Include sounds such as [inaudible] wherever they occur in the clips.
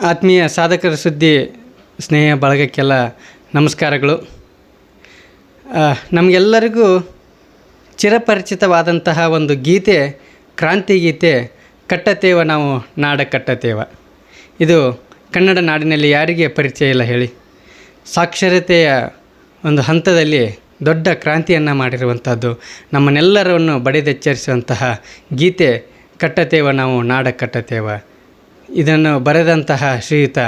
ಆತ್ಮೀಯ ಸಾಧಕರ ಸುದ್ದಿ ಸ್ನೇಹ ಬಳಗಕ್ಕೆಲ್ಲ ನಮಸ್ಕಾರಗಳು. ನಮಗೆಲ್ಲರಿಗೂ ಚಿರಪರಿಚಿತವಾದಂತಹ ಒಂದು ಗೀತೆ, ಕ್ರಾಂತಿ ಗೀತೆ, ಕಟ್ಟತೇವ ನಾವು ನಾಡ ಕಟ್ಟತೇವ. ಇದು ಕನ್ನಡ ನಾಡಿನಲ್ಲಿ ಯಾರಿಗೆ ಪರಿಚಯ ಇಲ್ಲ ಹೇಳಿ. ಸಾಕ್ಷರತೆಯ ಒಂದು ಹಂತದಲ್ಲಿ ದೊಡ್ಡ ಕ್ರಾಂತಿಯನ್ನು ಮಾಡಿರುವಂಥದ್ದು ನಮ್ಮನ್ನೆಲ್ಲರನ್ನು ಬಡಿದೆಚ್ಚರಿಸುವಂತಹ ಗೀತೆ, ಕಟ್ಟತೇವ ನಾವು ನಾಡ ಕಟ್ಟತೇವ. ಇದನ್ನು ಬರೆದಂತಹ ಶ್ರೀಯುತ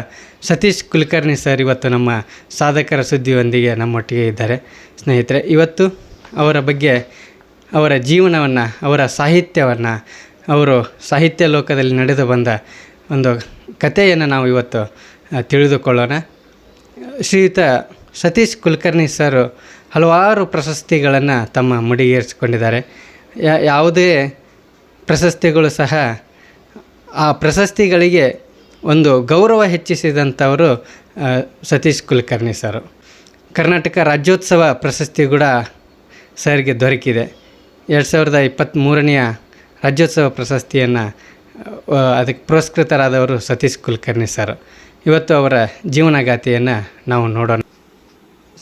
ಸತೀಶ್ ಕುಲಕರ್ಣಿ ಸರ್ ಇವತ್ತು ನಮ್ಮ ಸಾಧಕರ ಸುದ್ದಿಯೊಂದಿಗೆ ನಮ್ಮೊಟ್ಟಿಗೆ ಇದ್ದಾರೆ. ಸ್ನೇಹಿತರೆ, ಇವತ್ತು ಅವರ ಬಗ್ಗೆ ಅವರ ಜೀವನವನ್ನು, ಅವರ ಸಾಹಿತ್ಯವನ್ನು, ಅವರು ಸಾಹಿತ್ಯ ಲೋಕದಲ್ಲಿ ನಡೆದು ಬಂದ ಒಂದು ಕಥೆಯನ್ನು ನಾವು ಇವತ್ತು ತಿಳಿದುಕೊಳ್ಳೋಣ. ಶ್ರೀಯುತ ಸತೀಶ್ ಕುಲಕರ್ಣಿ ಸರ್ ಹಲವಾರು ಪ್ರಶಸ್ತಿಗಳನ್ನು ತಮ್ಮ ಮುಡಿಗೇರಿಸಿಕೊಂಡಿದ್ದಾರೆ. ಯಾವುದೇ ಪ್ರಶಸ್ತಿಗಳು ಸಹ ಆ ಪ್ರಶಸ್ತಿಗಳಿಗೆ ಒಂದು ಗೌರವ ಹೆಚ್ಚಿಸಿದಂಥವರು ಸತೀಶ್ ಕುಲಕರ್ಣಿ ಸರ್. ಕರ್ನಾಟಕ ರಾಜ್ಯೋತ್ಸವ ಪ್ರಶಸ್ತಿ ಕೂಡ ಸರ್ಗೆ ದೊರಕಿದೆ. ಎರಡು ಸಾವಿರದ ಇಪ್ಪತ್ತ್ಮೂರನೆಯ ರಾಜ್ಯೋತ್ಸವ ಪ್ರಶಸ್ತಿಯನ್ನು ಅದಕ್ಕೆ ಪುರಸ್ಕೃತರಾದವರು ಸತೀಶ್ ಕುಲಕರ್ಣಿ ಸರ್. ಇವತ್ತು ಅವರ ಜೀವನಗಾಥೆಯನ್ನು ನಾವು ನೋಡೋಣ.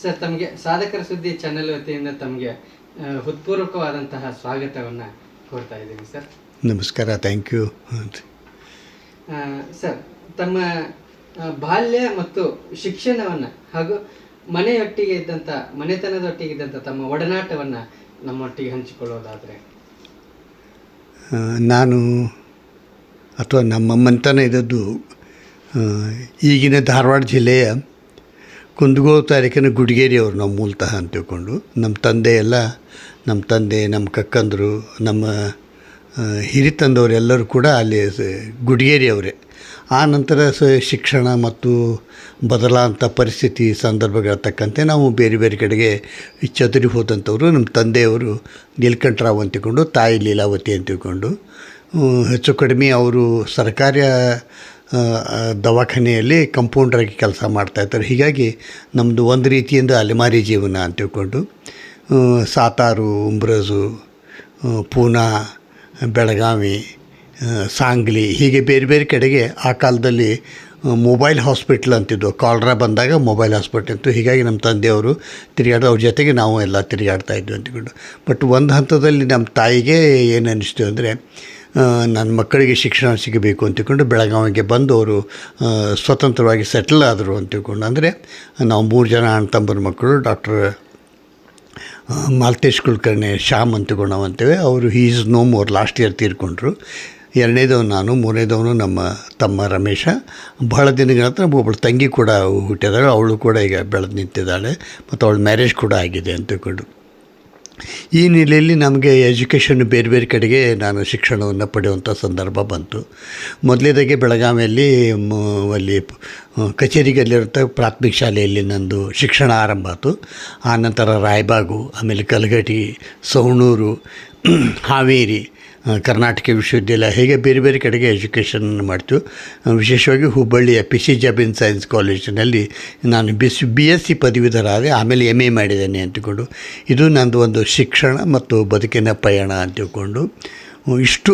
ಸರ್ ತಮಗೆ ಸಾಧಕರ ಸುದ್ದಿ ಚಾನೆಲ್ ವತಿಯಿಂದ ತಮಗೆ ಹೃತ್ಪೂರ್ವಕವಾದಂತಹ ಸ್ವಾಗತವನ್ನು ಕೋರ್ತಾ ಇದ್ದೀನಿ ಸರ್. ನಮಸ್ಕಾರ ಥ್ಯಾಂಕ್ ಯು. ಸರ್, ತಮ್ಮ ಬಾಲ್ಯ ಮತ್ತು ಶಿಕ್ಷಣವನ್ನು ಹಾಗೂ ಮನೆಯೊಟ್ಟಿಗೆ ಇದ್ದಂಥ ಮನೆತನದೊಟ್ಟಿಗೆ ಇದ್ದಂಥ ತಮ್ಮ ಒಡನಾಟವನ್ನು ನಮ್ಮೊಟ್ಟಿಗೆ ಹಂಚಿಕೊಳ್ಳೋದಾದರೆ? ನಾನು ಅಥವಾ ನಮ್ಮ ಮನೆತನ ಇದ್ದದ್ದು ಈಗಿನ ಧಾರವಾಡ ಜಿಲ್ಲೆಯ ಕುಂದಗೋಳ ತಾಲೂಕಿನ ಗುಡಿಗೇರಿಯವರು ನಾವು ಮೂಲತಃ ಅಂತ ತಿಳ್ಕೊಂಡು, ನಮ್ಮ ತಂದೆ ಎಲ್ಲ ನಮ್ಮ ತಂದೆ, ನಮ್ಮ ಕಕ್ಕಂದರು, ನಮ್ಮ ಆ, ಹಿರಿತಂದವರೆಲ್ಲರೂ ಕೂಡ ಅಲ್ಲಿ ಗುಡಿಗೇರಿ ಗುಡಿಗೇರಿಯವರೇ ಆ ನಂತರ ಸ ಶಿಕ್ಷಣ ಮತ್ತು ಬದಲಾದಂಥ ಪರಿಸ್ಥಿತಿ ಸಂದರ್ಭಗಳ ತಕ್ಕಂತೆ ನಾವು ಬೇರೆ ಬೇರೆ ಕಡೆಗೆ ಚದುರಿ ಹೋದಂಥವರು ನಮ್ಮ ತಂದೆಯವರು ನೀಲ್ಕಂಠರಾವ್ ಅಂತ ತಿಳ್ಕೊಂಡು ತಾಯಿ ಲೀಲಾವತಿ ಅಂತ ತಿಳ್ಕೊಂಡು ಹೆಚ್ಚು ಕಡಿಮೆ ಅವರು ಸರ್ಕಾರಿ ದವಾಖಾನೆಯಲ್ಲಿ ಕಂಪೌಂಡ್ರಾಗಿ ಕೆಲಸ ಮಾಡ್ತಾಯಿರ್ತಾರೆ ಹೀಗಾಗಿ ನಮ್ಮದು ಒಂದು ರೀತಿಯಿಂದ ಅಲೆಮಾರಿ ಜೀವನ ಅಂತ ತಿಳ್ಕೊಂಡು ಸಾತಾರು ಉಂಬ್ರಜು ಪೂನಾ ಬೆಳಗಾವಿ ಸಾಂಗ್ಲಿ, ಹೀಗೆ ಬೇರೆ ಬೇರೆ ಕಡೆಗೆ ಆ ಕಾಲದಲ್ಲಿ ಮೊಬೈಲ್ ಹಾಸ್ಪಿಟ್ಲ್ ಅಂತಿದ್ವು. ಕಾಲ್ರ ಬಂದಾಗ ಮೊಬೈಲ್ ಹಾಸ್ಪಿಟ್ಲ್ ಇತ್ತು ಹೀಗಾಗಿ ನಮ್ಮ ತಂದೆಯವರು ತಿರುಗಾಡೋ ಅವ್ರ ಜೊತೆಗೆ ನಾವು ಎಲ್ಲ ತಿರುಗಾಡ್ತಾ ಇದ್ವಿ ಅಂತಕೊಂಡು ಬಟ್ ಒಂದು ಹಂತದಲ್ಲಿ ನಮ್ಮ ತಾಯಿಗೆ ಏನು ಅನ್ನಿಸ್ತು ಅಂದರೆ ನನ್ನ ಮಕ್ಕಳಿಗೆ ಶಿಕ್ಷಣ ಸಿಗಬೇಕು ಅಂತಕೊಂಡು ಬೆಳಗಾವಿಗೆ ಬಂದು ಅವರು ಸ್ವತಂತ್ರವಾಗಿ ಸೆಟ್ಲ್ ಆದರು ಅಂತ ಅಂದರೆ, ನಾವು ಮೂರು ಜನ ಅಣ್ಣ ತಮ್ಮರ ಮಕ್ಕಳು ಡಾಕ್ಟರ್ ಮಾಲ್ತೇಶ್ ಕುಲಕರ್ಣಿ ಶ್ಯಾಮ್ ಅಂತ ಅಂತೇವೆ ಅವರು he is no more last year ತೀರ್ಕೊಂಡ್ರು. ಎರಡನೇದವನು ನಾನು, ಮೂರನೇದವನು ನಮ್ಮ ತಮ್ಮ ರಮೇಶ. ಬಹಳ ದಿನಗಳ ನಂತರ ಒಬ್ಬಳು ತಂಗಿ ಕೂಡ ಹುಟ್ಟಿದಾಳೆ. ಅವಳು ಕೂಡ ಈಗ ಬೆಳೆದು ನಿಂತಿದ್ದಾಳೆ. ಮತ್ತು ಅವಳ ಮ್ಯಾರೇಜ್ ಕೂಡ ಆಗಿದೆ ಅಂತ ಈ ನೆಲೆಯಲ್ಲಿ ನಮಗೆ ಎಜುಕೇಷನ್ ಬೇರೆ ಬೇರೆ ಕಡೆಗೆ ನಾನು ಶಿಕ್ಷಣವನ್ನು ಪಡೆಯುವಂಥ ಸಂದರ್ಭ ಬಂತು. ಮೊದಲೇದಾಗಿ ಬೆಳಗಾವಿಯಲ್ಲಿ ಅಲ್ಲಿ ಕಚೇರಿಗಲ್ಲಿರುತ್ತ ಪ್ರಾಥಮಿಕ ಶಾಲೆಯಲ್ಲಿ ನಂದು ಶಿಕ್ಷಣ ಆರಂಭ ಆಯಿತು ಆನಂತರ ರಾಯಬಾಗು, ಆಮೇಲೆ ಕಲಘಟಿ ಸವಣೂರು, [clears throat] ಹಾವೇರಿ ಕರ್ನಾಟಕ ವಿಶ್ವವಿದ್ಯಾಲಯ ಹೇಗೆ ಬೇರೆ ಬೇರೆ ಕಡೆಗೆ ಎಜುಕೇಷನ್ ಮಾಡ್ತು. ವಿಶೇಷವಾಗಿ ಹುಬ್ಬಳ್ಳಿಯ ಪಿ ಸಿ ಜಬಿನ್ ಸೈನ್ಸ್ ಕಾಲೇಜಿನಲ್ಲಿ ನಾನು ಬಿಸ್ ಬಿ ಎಸ್ ಸಿ ಪದವೀಧರ ಆದೆ ಆಮೇಲೆ ಎಂ ಎ ಮಾಡಿದ್ದೇನೆ ಅಂತಕೊಂಡು ಇದು ನಂದು ಒಂದು ಶಿಕ್ಷಣ ಮತ್ತು ಬದುಕಿನ ಪಯಣ ಅಂತ ತಿಳ್ಕೊಂಡು ಇಷ್ಟು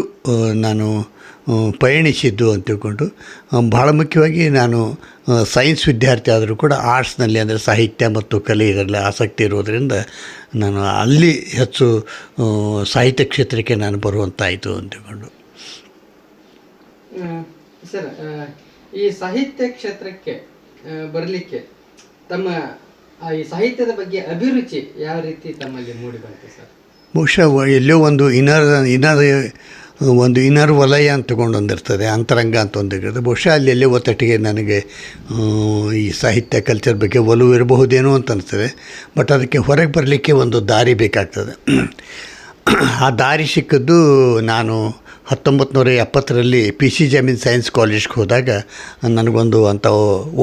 ನಾನು ಪಯಣಿಸಿದ್ದು ಅಂತ ತಿಳ್ಕೊಂಡು ಬಹಳ ಭಾಳ ಮುಖ್ಯವಾಗಿ ನಾನು ಸೈನ್ಸ್ ವಿದ್ಯಾರ್ಥಿ ಆದರೂ ಕೂಡ ಆರ್ಟ್ಸ್ನಲ್ಲಿ ಅಂದರೆ ಸಾಹಿತ್ಯ ಮತ್ತು ಕಲೆ ಇದರಲ್ಲಿ ಆಸಕ್ತಿ ಇರೋದರಿಂದ ನಾನು ಅಲ್ಲಿ ಹೆಚ್ಚು ಸಾಹಿತ್ಯ ಕ್ಷೇತ್ರಕ್ಕೆ ನಾನು ಬರುವಂತಾಯಿತು ಅಂತ ತಿಳ್ಕೊಂಡು. ಸರ್ ಈ ಸಾಹಿತ್ಯ ಕ್ಷೇತ್ರಕ್ಕೆ ಬರಲಿಕ್ಕೆ ತಮ್ಮ ಈ ಸಾಹಿತ್ಯದ ಬಗ್ಗೆ ಅಭಿರುಚಿ ಯಾವ ರೀತಿ ತಮ್ಮಲ್ಲಿ ಮೂಡಿ ಬಂತು ಸರ್? ಬಹುಶಃ ಎಲ್ಲೋ ಒಂದು ಇನರ್ ಇನರ್ ಒಂದು ಇನರ್ ವಲಯ ಅಂತ ತಗೊಂಡು ಒಂದಿರ್ತದೆ ಅಂತರಂಗ ಅಂತ ಒಂದಿರ್ತದೆ. ಬಹುಶಃ ಅಲ್ಲಿ ಒತ್ತಟ್ಟಿಗೆ ನನಗೆ ಈ ಸಾಹಿತ್ಯ ಕಲ್ಚರ್ ಬಗ್ಗೆ ಒಲವು ಇರಬಹುದೇನೋ ಅಂತ ಅನಿಸ್ತದೆ. ಬಟ್ ಅದಕ್ಕೆ ಹೊರಗೆ ಬರಲಿಕ್ಕೆ ಒಂದು ದಾರಿ ಬೇಕಾಗ್ತದೆ. [clears throat] ಆ ದಾರಿ ಸಿಕ್ಕದ್ದು ನಾನು ಹತ್ತೊಂಬತ್ತು ನೂರ ಎಪ್ಪತ್ತರಲ್ಲಿ ಪಿ ಸಿ ಜಮೀನ್ ಸೈನ್ಸ್ ಕಾಲೇಜ್ಗೆ ಹೋದಾಗ ನನಗೊಂದು ಅಂತ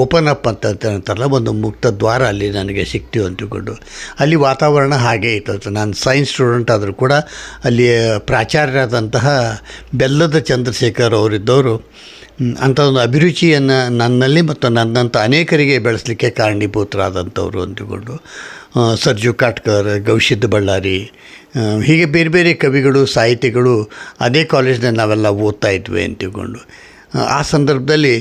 ಓಪನ್ ಅಪ್ ಅಂತ ಅಂತ ಅಂತಾರಲ್ಲ, ಒಂದು ಮುಕ್ತ ದ್ವಾರ ಅಲ್ಲಿ ನನಗೆ ಸಿಕ್ತು ಅಂತಿಕೊಂಡು ಅಲ್ಲಿ ವಾತಾವರಣ ಹಾಗೇ ಇತ್ತು. ನಾನು ಸೈನ್ಸ್ ಸ್ಟೂಡೆಂಟ್ ಆದರೂ ಕೂಡ ಅಲ್ಲಿ ಪ್ರಾಚಾರ್ಯರಾದಂತಹ ಬೆಲ್ಲದ ಚಂದ್ರಶೇಖರ್ ಅವರಿದ್ದವರು ಅಂಥ ಒಂದು ಅಭಿರುಚಿಯನ್ನು ನನ್ನಲ್ಲಿ ಮತ್ತು ನನ್ನಂಥ ಅನೇಕರಿಗೆ ಬೆಳೆಸಲಿಕ್ಕೆ ಕಾರಣೀಭೂತರಾದಂಥವ್ರು ಅಂತಿಕೊಂಡು ಸರ್ಜು ಕಾಟ್ಕರ್, ಗೌಶಿದ್ ಬಳ್ಳಾರಿ ಹೀಗೆ ಬೇರೆ ಬೇರೆ ಕವಿಗಳು ಸಾಹಿತಿಗಳು ಅದೇ ಕಾಲೇಜ್ನಲ್ಲಿ ನಾವೆಲ್ಲ ಓದ್ತಾ ಇದ್ವಿ ಅಂತ ತಿಳ್ಕೊಂಡು ಆ ಸಂದರ್ಭದಲ್ಲಿ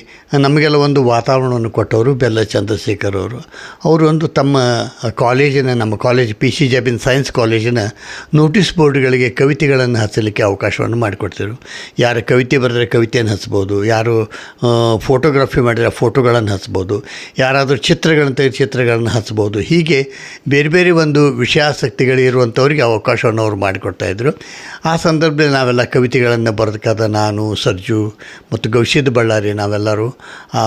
ನಮಗೆಲ್ಲ ಒಂದು ವಾತಾವರಣವನ್ನು ಕೊಟ್ಟವರು ಬೆಲ್ಲ ಚಂದ್ರಶೇಖರ್ ಅವರು. ಅವರು ಒಂದು ತಮ್ಮ ಕಾಲೇಜಿನ, ನಮ್ಮ college P C Jabin science ಕಾಲೇಜಿನ ನೋಟಿಸ್ ಬೋರ್ಡ್ಗಳಿಗೆ ಕವಿತೆಗಳನ್ನು ಹಚ್ಚಲಿಕ್ಕೆ ಅವಕಾಶವನ್ನು ಮಾಡಿಕೊಡ್ತಿದ್ರು. ಯಾರು ಕವಿತೆ ಬರೆದ್ರೆ ಕವಿತೆಯನ್ನು ಹಚ್ಬೋದು, ಯಾರು ಫೋಟೋಗ್ರಫಿ ಮಾಡಿದರೆ ಫೋಟೋಗಳನ್ನು ಹಚ್ಬೋದು, ಯಾರಾದರೂ ಚಿತ್ರಗಳನ್ನು ತೆಗೆದು ಚಿತ್ರಗಳನ್ನು ಹಚ್ಬೋದು. ಹೀಗೆ ಬೇರೆ ಬೇರೆ ಒಂದು ವಿಷಯಾಸಕ್ತಿಗಳಿರುವಂಥವ್ರಿಗೆ ಅವಕಾಶವನ್ನು ಅವರು ಮಾಡಿಕೊಡ್ತಾಯಿದ್ರು ಆ ಸಂದರ್ಭದಲ್ಲಿ ನಾವೆಲ್ಲ ಕವಿತೆಗಳನ್ನು ಬರೆದಕ್ಕಾದ ನಾನು, ಸರ್ಜು ಮತ್ತು ಗೌಶಿದ್ ಬಳ್ಳಾರಿ ನಾವೆಲ್ಲರೂ, ಆ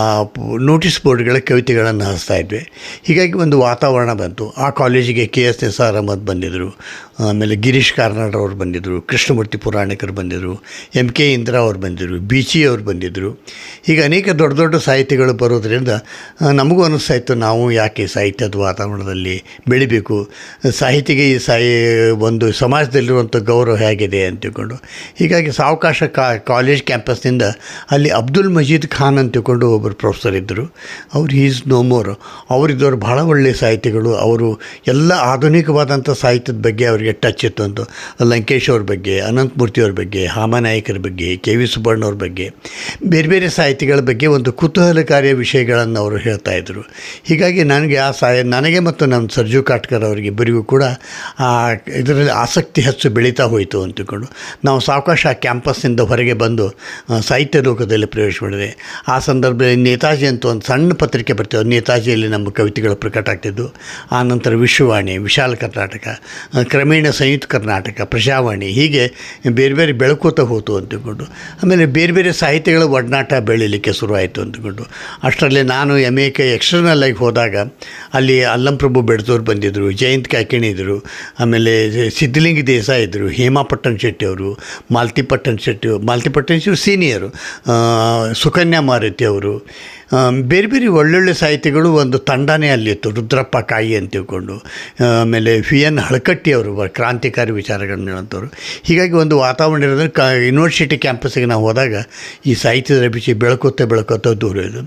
ನೋಟಿಸ್ ಬೋರ್ಡ್ಗಳ ಕವಿತೆಗಳನ್ನು ಹಚ್ತಾ ಇದ್ವಿ. ಹೀಗಾಗಿ ಒಂದು ವಾತಾವರಣ ಬಂತು. ಆ ಕಾಲೇಜಿಗೆ K S S R Ahmed ಬಂದಿದ್ದರು ಆಮೇಲೆ ಗಿರೀಶ್ ಕಾರ್ನಾಡ್ ಅವರು ಬಂದಿದ್ದರು ಕೃಷ್ಣಮೂರ್ತಿ ಪುರಾಣಿಕರು ಬಂದಿದ್ದರು ಎಂ ಕೆ ಇಂದಿರಾ ಅವರು ಬಂದಿದ್ದರು ಬೀಚಿ ಅವರು ಬಂದಿದ್ದರು ಈಗ ಅನೇಕ ದೊಡ್ಡ ದೊಡ್ಡ ಸಾಹಿತಿಗಳು ಬರೋದರಿಂದ ನಮಗೂ ಅನ್ನಿಸ್ತಾ ಇತ್ತು ನಾವು ಯಾಕೆ ಸಾಹಿತ್ಯದ ವಾತಾವರಣದಲ್ಲಿ ಬೆಳಿಬೇಕು? ಸಾಹಿತಿಗೆ ಈ ಸಾಹಿ, ಒಂದು ಸಮಾಜದಲ್ಲಿರುವಂಥ ಗೌರವ ಹೇಗಿದೆ ಅಂತ ತಿಳ್ಕೊಂಡು ಹೀಗಾಗಿ ಸಾವಕಾಶ ಕಾ, ಕಾಲೇಜ್ ಕ್ಯಾಂಪಸ್ನಿಂದ ಅಲ್ಲಿ ಅಬ್ದುಲ್ ಮಜೀದ್ ಖಾನ್ ಅಂತ ತಿಳ್ಕೊಂಡು ಒಬ್ಬರು ಪ್ರೊಫೆಸರ್ ಇದ್ದರು. ಅವ್ರು ಈಸ್ ನೋ ಮೋರ್. ಅವರಿದ್ದವರು ಭಾಳ ಒಳ್ಳೆಯ ಸಾಹಿತಿಗಳು. ಅವರು ಎಲ್ಲ ಆಧುನಿಕವಾದಂಥ ಸಾಹಿತ್ಯದ ಬಗ್ಗೆ ಅವರಿಗೆ ಟಚ್ ಇತ್ತು ಅಂತ. ಲಂಕೇಶ್ ಅವ್ರ ಬಗ್ಗೆ ಅನಂತಮೂರ್ತಿಯವ್ರ ಬಗ್ಗೆ ಹಾಮನಾಯಕರ ಬಗ್ಗೆ, ಕೆ ವಿ ಸುಬ್ಬಣ್ಣವ್ರ ಬಗ್ಗೆ, ಬೇರೆ ಬೇರೆ ಸಾಹಿತಿಗಳ ಬಗ್ಗೆ ಒಂದು ಕುತೂಹಲಕಾರಿಯ ವಿಷಯಗಳನ್ನು ಅವರು ಹೇಳ್ತಾ ಇದ್ದರು. ಹೀಗಾಗಿ ನನಗೆ ಆ ಸಾಯ ನನಗೆ ಮತ್ತು ನಮ್ಮ ಸರ್ಜು ಕಾಟ್ಕರ್ ಅವರಿಗೆ ಇಬ್ಬರಿಗೂ ಕೂಡ ಆ ಇದರಲ್ಲಿ ಆಸಕ್ತಿ ಹೆಚ್ಚು ಬೆಳೀತಾ ಹೋಯಿತು ಅಂತಕೊಂಡು ನಾವು ಸಾವಕಾಶ ಆ ಕ್ಯಾಂಪಸ್ನಿಂದ ಹೊರಗೆ ಬಂದು ಸಾಹಿತ್ಯ ಸಾಹಿತ್ಯ ಲೋಕದಲ್ಲಿ ಪ್ರವೇಶ ಮಾಡಿದೆ. ಆ ಸಂದರ್ಭದಲ್ಲಿ ನೇತಾಜಿ ಅಂತ ಒಂದು ಸಣ್ಣ ಪತ್ರಿಕೆ ಬರ್ತೇವೆ ನೇತಾಜಿಯಲ್ಲಿ ನಮ್ಮ ಕವಿತೆಗಳು ಪ್ರಕಟ ಆಗ್ತಿದ್ದು ಆ ವಿಶ್ವವಾಣಿ, ವಿಶಾಲ ಕರ್ನಾಟಕ ಕ್ರಮೇಣ ಸಂಯುಕ್ತ ಕರ್ನಾಟಕ, ಪ್ರಜಾವಾಣಿ, ಹೀಗೆ ಬೇರೆ ಬೇರೆ ಬೆಳಕೋತ ಹೋತು ಅಂತಕೊಂಡು ಆಮೇಲೆ ಬೇರೆ ಬೇರೆ ಸಾಹಿತ್ಯಗಳ ಒಡನಾಟ ಬೆಳೀಲಿಕ್ಕೆ ಶುರುವಾಯಿತು ಅಂದ್ಕೊಂಡು. ಅಷ್ಟರಲ್ಲಿ ನಾನು ಎಂ ಎ ಕೆ ಎಕ್ಸ್ಟರ್ನಲ್ ಆಗಿ ಹೋದಾಗ ಅಲ್ಲಿ ಅಲ್ಲಂಪ್ರಭು ಬೆಡ್ದವ್ರು ಬಂದಿದ್ದರು ಜಯಂತ್ ಕಾಕಿಣಿ ಇದ್ದರು ಆಮೇಲೆ ಸಿದ್ಧಲಿಂಗ ದೇಸಾಯಿ ಇದ್ದರು ಹೇಮಾ ಪಟ್ಟಣ್ ಶೆಟ್ಟಿ ಅವರು ಮಾಲ್ತಿ ಪಟ್ಟಣ್ ಶೆಟ್ಟಿ ಮಾಲ್ತಿ ಪಟ್ಟಣ್ ಶೆಟ್ಟಿ ಸೀನಿಯರು ಸುಕನ್ಯಾ ಮಾರುತಿ ಅವರು. ಬೇರೆ ಬೇರೆ ಒಳ್ಳೊಳ್ಳೆ ಸಾಹಿತಿಗಳು ಒಂದು ತಂಡನೇ ಅಲ್ಲಿತ್ತು, ರುದ್ರಪ್ಪ ಕಾಯಿ ಅಂತ ತಿಳ್ಕೊಂಡು, ಆಮೇಲೆ ವಿ ಎನ್ ಹಳಕಟ್ಟಿ ಅವರು ಕ್ರಾಂತಿಕಾರಿ ವಿಚಾರಗಳನ್ನ ಹೇಳೋಂಥವ್ರು ಹೀಗಾಗಿ ಒಂದು ವಾತಾವರಣ ಇರೋದ್ರೆ ಕ ಯೂನಿವರ್ಸಿಟಿ ಕ್ಯಾಂಪಸ್ಸಿಗೆ ನಾವು ಹೋದಾಗ ಈ ಸಾಹಿತ್ಯದ ಬಿಸಿ ಬೆಳಕುತ್ತೆ ಬೆಳಕುತ್ತೆ ದೂರ ಇದು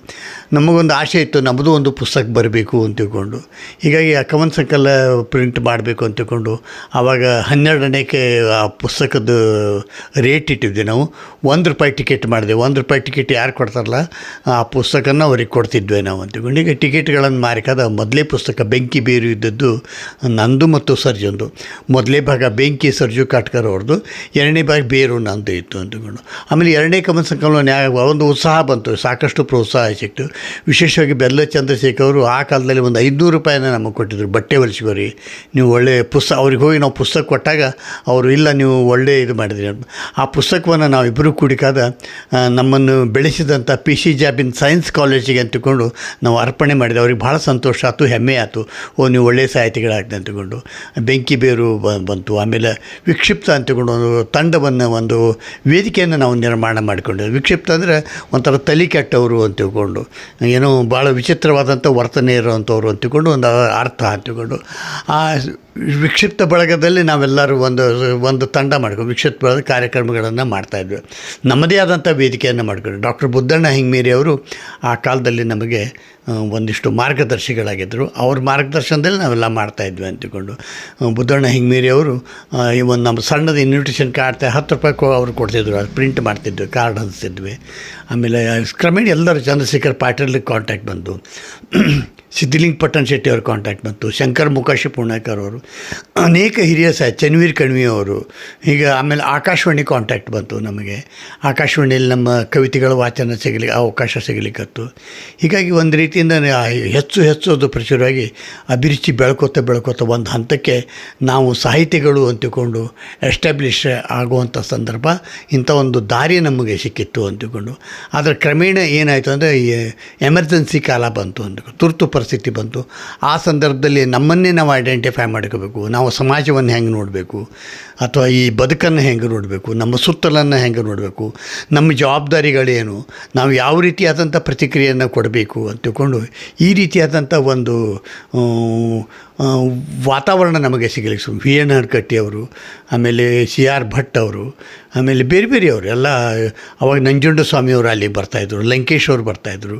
ನಮಗೊಂದು ಆಸೆ ಇತ್ತು, ನಮ್ಮದು ಒಂದು ಪುಸ್ತಕ ಬರಬೇಕು ಅಂತ ತಿಳ್ಕೊಂಡು. ಹೀಗಾಗಿ ಆ ಕವನ್ ಸಂಕಲ ಪ್ರಿಂಟ್ ಮಾಡಬೇಕು ಅಂತ ತಿಳ್ಕೊಂಡು, ಆವಾಗ ಹನ್ನೆರಡನೇಕ್ಕೆ ಆ ಪುಸ್ತಕದ ರೇಟ್ ಇಟ್ಟಿದ್ವಿ ನಾವು. ಒಂದು ರೂಪಾಯಿ ಟಿಕೆಟ್ ಮಾಡಿದೆ, ಒಂದು ರೂಪಾಯಿ ಟಿಕೆಟ್ ಯಾರು ಕೊಡ್ತಾರಲ್ಲ, ಆ ಪುಸ್ತಕನ ಅವ್ರಿಗೆ ಕೊಡ್ತಿದ್ವಿ ನಾವು ಅಂತ. ಈಗ ಟಿಕೆಟ್ಗಳನ್ನು ಮಾರಿಕಾದ ಮೊದಲೇ ಪುಸ್ತಕ ಬೆಂಕಿ ಬೇರು ಇದ್ದದ್ದು ನಂದು ಮತ್ತು ಸರ್ಜಂದು ಮೊದಲೇ ಭಾಗ ಬೆಂಕಿ ಸರ್ಜು ಕಾಟ್ಕರ್ ಅವ್ರದ್ದು, ಎರಡನೇ ಭಾಗ ಬೇರು ನಂದು ಇತ್ತು ಅಂತಕೊಂಡು ಆಮೇಲೆ ಎರಡನೇ ಕಮನ್ ಸಂಕಲನ ಒಂದು ಉತ್ಸಾಹ ಬಂತು, ಸಾಕಷ್ಟು ಪ್ರೋತ್ಸಾಹ ಸಿಕ್ತು. ವಿಶೇಷವಾಗಿ ಬೆಲ್ಲ ಚಂದ್ರಶೇಖರ್ ಅವರು ಆ ಕಾಲದಲ್ಲಿ ಒಂದು ಐದುನೂರು ರೂಪಾಯಿನ ನಮಗೆ ಕೊಟ್ಟಿದ್ರು, ಬಟ್ಟೆ ಹೊಲಿಸ್ಕೋರಿ, ನೀವು ಒಳ್ಳೆಯ ಪುಸ್ತಕ ಅವ್ರಿಗೆ ಹೋಗಿ ನಾವು ಪುಸ್ತಕ ಕೊಟ್ಟಾಗ ಅವರು, ಇಲ್ಲ ನೀವು ಒಳ್ಳೆಯ ಇದು ಮಾಡಿದ್ರಿ ಆ ಪುಸ್ತಕವನ್ನು ನಾವು ಇಬ್ಬರು ಕೂಡಿಕಾದ ನಮ್ಮನ್ನು ಬೆಳೆಸಿದಂಥ ಪಿ ಸಿ ಜಾಬಿನ್ ಸೈನ್ಸ್ ಕಾಲೇಜಿಗೆ ಅಂತಕೊಂಡು ನಾವು ಅರ್ಪಣೆ ಮಾಡಿದೆ. ಅವ್ರಿಗೆ ಭಾಳ ಸಂತೋಷ ಆಯಿತು, ಹೆಮ್ಮೆ ಆಯಿತು. ಓ, ನೀವು ಒಳ್ಳೆಯ ಸಾಹಿತಿಗಳಾಗ್ತದೆ ಅಂತಕೊಂಡು. ಬೆಂಕಿ ಬೇರು ಬಂತು. ಆಮೇಲೆ ವಿಕ್ಷಿಪ್ತ ಅಂತಕೊಂಡು ಒಂದು ತಂಡವನ್ನು, ಒಂದು ವೇದಿಕೆಯನ್ನು ನಾವು ನಿರ್ಮಾಣ ಮಾಡಿಕೊಂಡೆ ವಿಕ್ಷಿಪ್ತ ಅಂದರೆ ಒಂಥರ ತಲೆ ಕೆಟ್ಟವರು ಅಂತ ತಿಳ್ಕೊಂಡು ಏನೋ ಭಾಳ ವಿಚಿತ್ರವಾದಂಥ ವರ್ತನೆ ಇರೋವಂಥವ್ರು ಅಂತಕೊಂಡು ಒಂದು ಅರ್ಥ ಅಂತಕೊಂಡು. ಆ ವಿಕ್ಷಿಪ್ತ ಬಳಗದಲ್ಲಿ ನಾವೆಲ್ಲರೂ ಒಂದು ಒಂದು ತಂಡ ಮಾಡ್ಕೊಂಡು ವಿಕ್ಷಿಪ್ತ ಬಳಗ ಕಾರ್ಯಕ್ರಮಗಳನ್ನು ಮಾಡ್ತಾಯಿದ್ವಿ ನಮ್ಮದೇ ಆದಂಥ ವೇದಿಕೆಯನ್ನು ಮಾಡ್ಕೊಂಡು ಡಾಕ್ಟರ್ ಬುದ್ದಣ್ಣ ಹಿಂಗ್ಮೇರಿ ಅವರು ಆ ಕಾಲದಲ್ಲಿ ನಮಗೆ ಒಂದಿಷ್ಟು ಮಾರ್ಗದರ್ಶಿಗಳಾಗಿದ್ದರು ಅವ್ರ ಮಾರ್ಗದರ್ಶನದಲ್ಲಿ ನಾವೆಲ್ಲ ಮಾಡ್ತಾಯಿದ್ವಿ ಅಂತಕೊಂಡು. ಬುದ್ಧಣ್ಣ ಹಿಂಗ್ಮೇರಿ ಅವರು ಈ ಒಂದು ನಮ್ಮ ಸಣ್ಣದು ಇನ್ವಿಟೇಷನ್ ಕಾರ್ಡ್ ಹತ್ತು ರೂಪಾಯಿ ಕೊ ಅವರು ಕೊಡ್ತಿದ್ರು. ಅದು ಪ್ರಿಂಟ್ ಮಾಡ್ತಿದ್ವಿ, ಕಾರ್ಡ್ ಹಂಚ್ತಿದ್ವಿ ಆಮೇಲೆ ಕ್ರಮೇಣ ಎಲ್ಲರೂ ಚಂದ್ರಶೇಖರ್ ಪಾಟೀಲ್ ಕಾಂಟ್ಯಾಕ್ಟ್ ಬಂತು ಸಿದ್ಧಲಿಂಗ ಪಟ್ಟಣ ಶೆಟ್ಟಿ ಅವ್ರ ಕಾಂಟ್ಯಾಕ್ಟ್ ಬಂತು. ಶಂಕರ್ ಮುಖಾಶಿ ಪುಣೇಕರ್ ಅವರು. ಅನೇಕ ಹಿರಿಯ ಸಹ ಚನ್ವೀರ್ ಕಣ್ವಿ ಅವರು. ಈಗ ಆಮೇಲೆ ಆಕಾಶವಾಣಿ ಕಾಂಟ್ಯಾಕ್ಟ್ ಬಂತು ನಮಗೆ. ಆಕಾಶವಾಣಿಯಲ್ಲಿ ನಮ್ಮ ಕವಿತೆಗಳ ವಾಚನ ಸಿಗಲಿ, ಅವಕಾಶ ಸಿಗಲಿಕ್ಕತ್ತು ಹೀಗಾಗಿ ಒಂದು ರೀತಿಯಿಂದ ಹೆಚ್ಚು ಹೆಚ್ಚು ಅದು ಪ್ರಚುರವಾಗಿ ಅಭಿರುಚಿ ಬೆಳ್ಕೋತ ಬೆಳ್ಕೋತ ಒಂದು ಹಂತಕ್ಕೆ ನಾವು ಸಾಹಿತಿಗಳು ಅಂತಿಕೊಂಡು ಎಸ್ಟಾಬ್ಲಿಷ್ ಆಗುವಂಥ ಸಂದರ್ಭ ಇಂಥ ಒಂದು ದಾರಿ ನಮಗೆ ಸಿಕ್ಕಿತ್ತು ಅಂತಿಕೊಂಡು. ಆದರೆ ಕ್ರಮೇಣ ಏನಾಯಿತು ಅಂದರೆ ಎಮರ್ಜೆನ್ಸಿ ಕಾಲ ಬಂತು ಅಂತ ತುರ್ತು ಪರಿಸ್ಥಿತಿ ಬಂತು. ಆ ಸಂದರ್ಭದಲ್ಲಿ ನಮ್ಮನ್ನೇ ನಾವು ಐಡೆಂಟಿಫೈ ಮಾಡ್ಕೋಬೇಕು. ನಾವು ಸಮಾಜವನ್ನು ಹೆಂಗೆ ನೋಡಬೇಕು? ಅಥವಾ ಈ ಬದುಕನ್ನು ಹೆಂಗೆ ನೋಡಬೇಕು? ನಮ್ಮ ಸುತ್ತಲನ್ನು ಹೆಂಗೆ ನೋಡಬೇಕು? ನಮ್ಮ ಜವಾಬ್ದಾರಿಗಳೇನು? ನಾವು ಯಾವ ರೀತಿಯಾದಂಥ ಪ್ರತಿಕ್ರಿಯೆಯನ್ನು ಕೊಡಬೇಕು ಅಂತ ತಿಳ್ಕೊಂಡು ಈ ರೀತಿಯಾದಂಥ ಒಂದು ವಾತಾವರಣ ನಮಗೆ ಸಿಗಲಿಕ್ಕೆ ವಿ ಎನ್ ಆರ್ ಕಟ್ಟಿ ಅವರು ಆಮೇಲೆ ಸಿ ಆರ್ ಭಟ್ ಅವರು, ಆಮೇಲೆ ಬೇರೆ ಬೇರೆಯವರು ಎಲ್ಲ, ಅವಾಗ ನಂಜುಂಡ ಸ್ವಾಮಿಯವರು ಅಲ್ಲಿ ಬರ್ತಾಯಿದ್ರು ಲಂಕೇಶ್ ಅವರು ಬರ್ತಾಯಿದ್ರು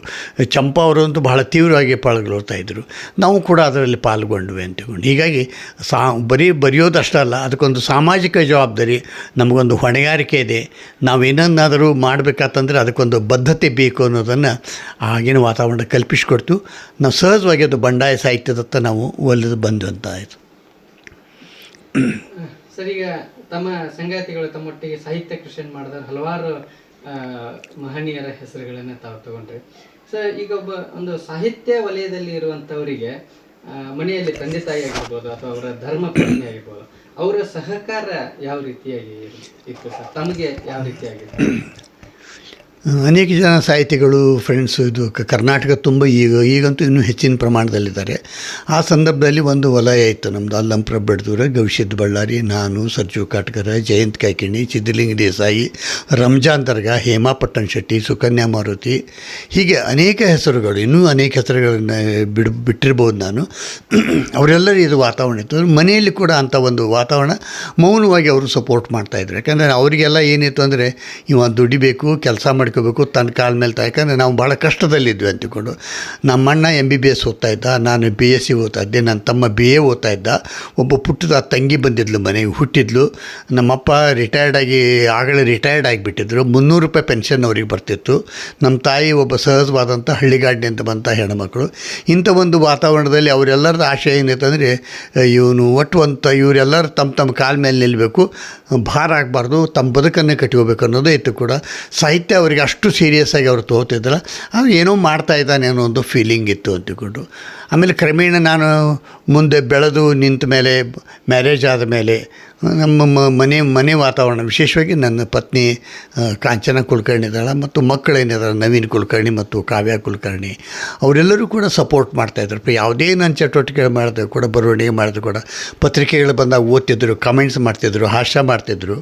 ಚಂಪಾ ಅವರು ಅಂತೂ ಬಹಳ ತೀವ್ರವಾಗಿ ಪಾಲ್ಗೊಳ್ತಾಯಿದ್ರು ನಾವು ಕೂಡ ಅದರಲ್ಲಿ ಪಾಲ್ಗೊಂಡ್ವಿ ಅಂತಕೊಂಡು ಹೀಗಾಗಿ ಸಾ, ಬರೀ ಬರೆಯೋದಷ್ಟೇ ಅಲ್ಲ, ಅದಕ್ಕೊಂದು ಸಾಮಾಜಿಕ ಜವಾಬ್ದಾರಿ, ನಮಗೊಂದು ಹೊಣೆಗಾರಿಕೆ ಇದೆ. ನಾವು ಏನನ್ನಾದರೂ ಮಾಡಬೇಕಾತಂದ್ರೆ ಅದಕ್ಕೊಂದು ಬದ್ಧತೆ ಬೇಕು ಅನ್ನೋದನ್ನು ಆಗಿನ ವಾತಾವರಣ ಕಲ್ಪಿಸಿಕೊಡ್ತು. ನಾವು ಸಹಜವಾಗಿ ಅದು ಬಂಡಾಯ ಸಾಹಿತ್ಯದತ್ತ ನಾವು ಒಲಿದು ಬಂದಂತ ಆಯಿತು. ಸರ್ ಈಗ ತಮ್ಮ ಸಂಗಾತಿಗಳು ತಮ್ಮೊಟ್ಟಿಗೆ ಸಾಹಿತ್ಯ ಕೃಷಿಯನ್ನು ಮಾಡಿದ ಹಲವಾರು ಮಹನೀಯರ ಹೆಸರುಗಳನ್ನ ತಾವು ತಗೊಂಡ್ರಿ. ಸರ್ ಈಗ ಒಬ್ಬ ಒಂದು ಸಾಹಿತ್ಯ ವಲಯದಲ್ಲಿ ಇರುವಂತವರಿಗೆ ಆ, ಮನೆಯಲ್ಲಿ ತಂದೆ ತಾಯಿ ಆಗಿರ್ಬೋದು ಅಥವಾ ಅವರ ಧರ್ಮ ಪ್ರಜ್ಞೆ ಆಗಿರ್ಬೋದು ಅವರ ಸಹಕಾರ ಯಾವ ರೀತಿಯಾಗಿ ಇತ್ತು ಸರ್? ತಮಗೆ ಯಾವ ರೀತಿಯಾಗಿತ್ತು ಅನೇಕ ಜನ ಸಾಹಿತಿಗಳು ಫ್ರೆಂಡ್ಸು ಇದು ಕರ್ನಾಟಕ ತುಂಬ ಈಗ, ಈಗಂತೂ ಇನ್ನೂ ಹೆಚ್ಚಿನ ಪ್ರಮಾಣದಲ್ಲಿದ್ದಾರೆ. ಆ ಸಂದರ್ಭದಲ್ಲಿ ಒಂದು ವಲಯ ಇತ್ತು. ನಮ್ಮದು ಅಲ್ಲಂಪುರ ಬೆಡ್ದೂರ ಗವಿಷದ್ ಬಳ್ಳಾರಿ, ನಾನು, ಸರ್ಜು ಕಾಟ್ಕರ ಜಯಂತ್ ಕಾಯ್ಕಿಣಿ, ಸಿದ್ಧಲಿಂಗ ದೇಸಾಯಿ, ರಂಜಾನ್ ದರ್ಗಾ, ಹೇಮಾ ಪಟ್ಟಣ್ ಶೆಟ್ಟಿ, ಸುಕನ್ಯಾ ಮಾರುತಿ. ಹೀಗೆ ಅನೇಕ ಹೆಸರುಗಳು, ಇನ್ನೂ ಅನೇಕ ಹೆಸರುಗಳನ್ನು ಬಿಡ್, ಬಿಟ್ಟಿರ್ಬೋದು ನಾನು. ಅವರೆಲ್ಲರೂ ಇದು ವಾತಾವರಣ ಇತ್ತು. ಮನೆಯಲ್ಲಿ ಕೂಡ ಅಂಥ ಒಂದು ವಾತಾವರಣ ಮೌನವಾಗಿ ಅವರು ಸಪೋರ್ಟ್ ಮಾಡ್ತಾಯಿದ್ರು ಯಾಕಂದರೆ ಅವರಿಗೆಲ್ಲ ಏನಿತ್ತು ಅಂದರೆ, ಇವ ದುಡಿಬೇಕು, ಕೆಲಸ ಮಾಡ್ಕೋಬೇಕು ತನ್ನ ಕಾಲ ಮೇಲೆ ಯಾಕಂದರೆ ನಾವು ಭಾಳ ಕಷ್ಟದಲ್ಲಿದ್ವಿ ಅಂತಿಕೊಂಡು. ನಮ್ಮ ಅಣ್ಣ ಎಂ ಬಿ ಬಿ ಎಸ್ ಓದ್ತಾ ಇದ್ದ, ನಾನು ಬಿ ಎಸ್ ಸಿ ಓದ್ತಾ ಇದ್ದೆ, ನನ್ನ ತಮ್ಮ ಬಿ ಎ ಓದ್ತಾ ಇದ್ದ. ಒಬ್ಬ ಪುಟ್ಟದ ತಂಗಿ ಬಂದಿದ್ಲು ಮನೆಗೆ, ಹುಟ್ಟಿದ್ಲು. ನಮ್ಮಪ್ಪ ರಿಟೈರ್ಡ್ ಆಗಿ, ಆಗಲೇ ರಿಟೈರ್ಡ್ ಆಗಿಬಿಟ್ಟಿದ್ರು. ಮುನ್ನೂರು ರೂಪಾಯಿ ಪೆನ್ಷನ್ ಅವ್ರಿಗೆ ಬರ್ತಿತ್ತು. ನಮ್ಮ ತಾಯಿ ಒಬ್ಬ ಸಹಜವಾದಂಥ ಹಳ್ಳಿಗಾಡಿನಿಂದ ಬಂದ ಹೆಣ್ಮಕ್ಳು. ಇಂಥ ಒಂದು ವಾತಾವರಣದಲ್ಲಿ ಅವರೆಲ್ಲರದ ಆಶೆ ಏನೈತಂದರೆ ಇವನು ಒಟ್ಟು ಅಂತ ಇವರೆಲ್ಲರೂ ತಮ್ಮ ತಮ್ಮ ಕಾಲ ಮೇಲೆ ನಿಲ್ಲಬೇಕು ಭಾರ ಆಗಬಾರ್ದು, ತಮ್ಮ ಬದುಕನ್ನೇ ಕಟ್ಕೋಬೇಕು ಅನ್ನೋದೇ ಇತ್ತು ಕೂಡ. ಸಾಹಿತ್ಯ ಅವರಿಗೆ ಅಷ್ಟು ಸೀರಿಯಸ್ ಆಗಿ ಅವ್ರು ತಗೋತಿದ್ರಲ್ಲ ಅವ್ರು ಏನೋ ಮಾಡ್ತಾ ಇದ್ದಾನೆ ಅನ್ನೋ ಒಂದು ಫೀಲಿಂಗ್ ಇತ್ತು ಅಂತಿಕೊಂಡು. ಆಮೇಲೆ ಕ್ರಮೇಣ ನಾನು ಮುಂದೆ ಬೆಳೆದು ನಿಂತ ಮೇಲೆ ಮ್ಯಾರೇಜ್ ಆದ ಮೇಲೆ, ನಮ್ಮ ಮನೆ ಮನೆ ವಾತಾವರಣ, ವಿಶೇಷವಾಗಿ ನನ್ನ ಪತ್ನಿ ಕಾಂಚನ ಕುಲಕರ್ಣಿ ಇದ್ದಾಳೆ ಮತ್ತು ಮಕ್ಕಳೇನಿದ್ದಾರೆ ನವೀನ್ ಕುಲಕರ್ಣಿ ಮತ್ತು ಕಾವ್ಯ ಕುಲಕರ್ಣಿ, ಅವರೆಲ್ಲರೂ ಕೂಡ ಸಪೋರ್ಟ್ ಮಾಡ್ತಾಯಿದ್ರು ಯಾವುದೇ ನನ್ನ ಚಟುವಟಿಕೆ ಮಾಡಿದ್ರು ಕೂಡ, ಬರವಣಿಗೆ ಮಾಡಿದ್ರು ಕೂಡ, ಪತ್ರಿಕೆಗಳು ಬಂದಾಗ ಓದ್ತಿದ್ರು ಕಮೆಂಟ್ಸ್ ಮಾಡ್ತಿದ್ರು, ಹಾಸ್ಯ ಮಾಡ್ತಿದ್ರು.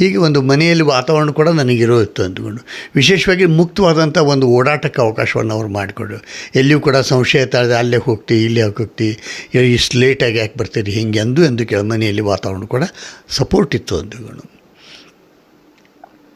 ಹೀಗೆ ಒಂದು ಮನೆಯಲ್ಲಿ ವಾತಾವರಣ ಕೂಡ ನನಗಿರೋ ಇತ್ತು ಅಂದ್ಕೊಂಡು, ವಿಶೇಷವಾಗಿ ಮುಕ್ತವಾದಂಥ ಒಂದು ಓಡಾಟಕ್ಕೆ ಅವಕಾಶವನ್ನು ಅವ್ರು ಮಾಡಿಕೊಡು ಎಲ್ಲಿಯೂ ಕೂಡ ಸಂಶಯ ತಾಳದೆ ಅಲ್ಲೇ ಹೋಗ್ತಿ ಯಾಕೆ ಹೋಗ್ತಿ ಇಷ್ಟು ಲೇಟಾಗಿ ಯಾಕೆ ಬರ್ತೀರಿ, ಹಿಂಗೆ ಅಂದು ಎಂದು ಕೆಳ ಮನೆಯಲ್ಲಿ ವಾತಾವರಣ ಕೂಡ ಸಪೋರ್ಟ್ ಇತ್ತು ಅಂದ್ಕೊಂಡು